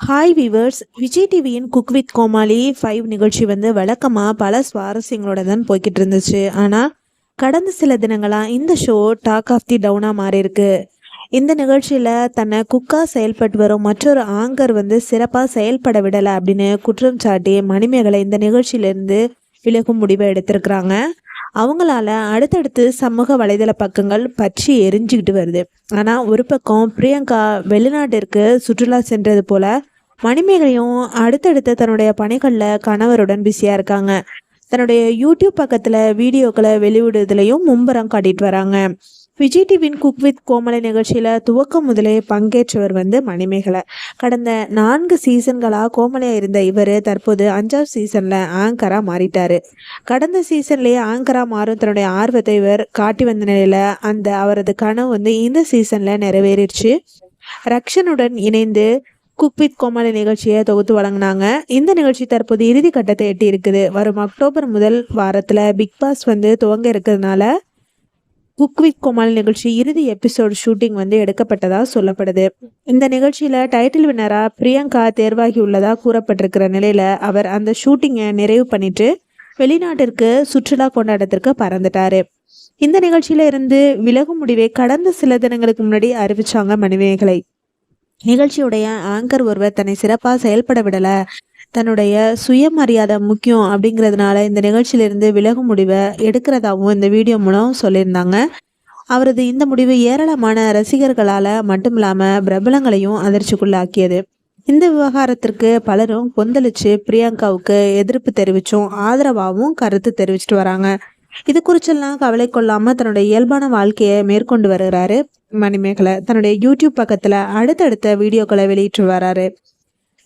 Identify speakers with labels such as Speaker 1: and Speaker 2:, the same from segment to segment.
Speaker 1: Hi viewers Vijay டிவியின் cook with Comali five நிகழ்ச்சி வந்து வழக்கமாக பல சுவாரஸ்யங்களோட தான் போய்கிட்டு இருந்துச்சு. ஆனால் கடந்த சில தினங்களாக இந்த ஷோ டாக் ஆஃப் தி டவுனாக மாறி இருக்கு இந்த நிகழ்ச்சியில் தன்னை குக்கா செயல்பட்டு வரும் மற்றொரு ஆங்கர் வந்து சிறப்பாக செயல்பட விடலை அப்படின்னு குற்றம் சாட்டி மணிமேகலை இந்த நிகழ்ச்சியிலேருந்து விலகும் முடிவை எடுத்திருக்கிறாங்க. அவங்களால அடுத்தடுத்து சமூக வலைதள பக்கங்கள் பற்றி எரிஞ்சுக்கிட்டு வருது. ஆனால் ஒரு பக்கம் பிரியங்கா வெளிநாட்டிற்கு சுற்றுலா சென்றது போல மணிமேகலையும் அடுத்தடுத்து தன்னுடைய பணிகளில் கணவருடன் பிஸியாக இருக்காங்க. தன்னுடைய யூடியூப் பக்கத்தில் வீடியோக்களை வெளியிடுறதுலையும் மும்பரம் காட்டிட்டு வராங்க. விஜய் டிவியின் குக் வித் கோமலை நிகழ்ச்சியில் துவக்கம் முதலே பங்கேற்றவர் வந்து மணிமேகலை. கடந்த நான்கு சீசன்களாக கோமலையாக இருந்த இவர் தற்போது அஞ்சாவது சீசனில் ஆங்கராக மாறிட்டார். கடந்த சீசன்லேயே ஆங்கராக மாறும் தன்னுடைய ஆர்வத்தை இவர் காட்டி வந்த நிலையில் அந்த அவரது கனவு வந்து இந்த சீசனில் நிறைவேறிடுச்சு. ரக்ஷனுடன் இணைந்து குக் வித் கோமாளி நிகழ்ச்சியை தொகுத்து வழங்கினாங்க. இந்த நிகழ்ச்சி தற்போது இறுதி கட்டத்தை எட்டி இருக்குது வரும் அக்டோபர் முதல் வாரத்தில் பிக் பாஸ் வந்து துவங்க இருக்கிறதுனால குக் வித் கோமாளி நிகழ்ச்சி இறுதி எபிசோட் ஷூட்டிங் வந்து எடுக்கப்பட்டதா சொல்லப்படுது. இந்த நிகழ்ச்சியில் டைட்டில் வின்னராக பிரியங்கா தேர்வாகி உள்ளதா கூறப்பட்டிருக்கிற நிலையில் அவர் அந்த ஷூட்டிங்கை நிறைவு பண்ணிட்டு வெளிநாட்டிற்கு சுற்றுலா கொண்டாட்டத்திற்கு பறந்துட்டாரு. இந்த நிகழ்ச்சியில இருந்து விலகும் முடிவை கடந்த சில தினங்களுக்கு முன்னாடி அறிவிச்சாங்க மணிமேகலை. நிகழ்ச்சியுடைய ஆங்கர் ஒருவர் தன்னை சிறப்பாக செயல்பட விடலை. தன்னுடைய சுயமரியாதை முக்கியம் அப்படிங்கிறதுனால இந்த நிகழ்ச்சியிலிருந்து விலகும் முடிவை எடுக்கிறதாகவும் இந்த வீடியோ மூலம் சொல்லியிருந்தாங்க. அவரது இந்த முடிவு ஏராளமான ரசிகர்களால் மட்டும் இல்லாமல் பிரபலங்களையும் அதிர்ச்சிக்குள்ளாக்கியது. இந்த விவகாரத்திற்கு பலரும் கொந்தளிச்சு பிரியங்காவுக்கு எதிர்ப்பு தெரிவிச்சும் ஆதரவாகவும் கருத்து தெரிவிச்சிட்டு வராங்க. இது குறிச்செல்லாம் கவலை கொள்ளாமல் தன்னுடைய இயல்பான வாழ்க்கையை மேற்கொண்டு வருகிறாரு மணிமேகலை. தன்னுடைய யூடியூப் பக்கத்தில் அடுத்தடுத்த வீடியோக்களை வெளியிட்டு வராரு.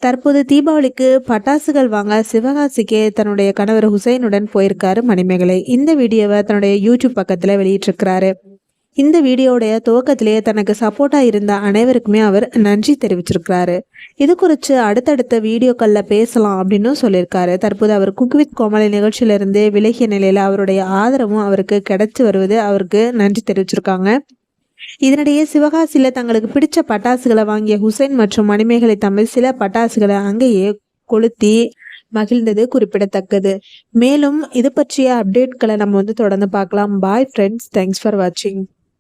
Speaker 1: தற்போது தீபாவளிக்கு பட்டாசுகள் வாங்க சிவகாசிக்கு தன்னுடைய கணவர் ஹுசைனுடன் போயிருக்காரு மணிமேகலை. இந்த வீடியோவை தன்னுடைய யூடியூப் பக்கத்தில் வெளியிட்டிருக்கிறாரு. இந்த வீடியோடைய துவக்கத்திலேயே தனக்கு சப்போர்ட்டாக இருந்த அனைவருக்குமே அவர் நன்றி தெரிவிச்சிருக்கிறாரு. இது குறித்து அடுத்தடுத்த வீடியோக்களில் பேசலாம் அப்படின்னு சொல்லியிருக்காரு. தற்போது அவர் குக் வித் கோமலை நிகழ்ச்சியிலிருந்து விலகிய நிலையில் அவருடைய ஆதரவும் அவருக்கு கிடைச்சி வருவது அவருக்கு நன்றி தெரிவிச்சிருக்காங்க. இதனிடையே சிவகாசியில் தங்களுக்கு பிடிச்ச பட்டாசுகளை வாங்கிய ஹுசைன் மற்றும் மணிமேகலை தமிழ் சில பட்டாசுகளை அங்கேயே கொளுத்தி மகிழ்ந்தது குறிப்பிடத்தக்கது. மேலும் இது பற்றிய அப்டேட்களை நம்ம வந்து தொடர்ந்து பார்க்கலாம். பாய் ஃப்ரெண்ட்ஸ் தேங்க்ஸ் ஃபார் வாட்சிங்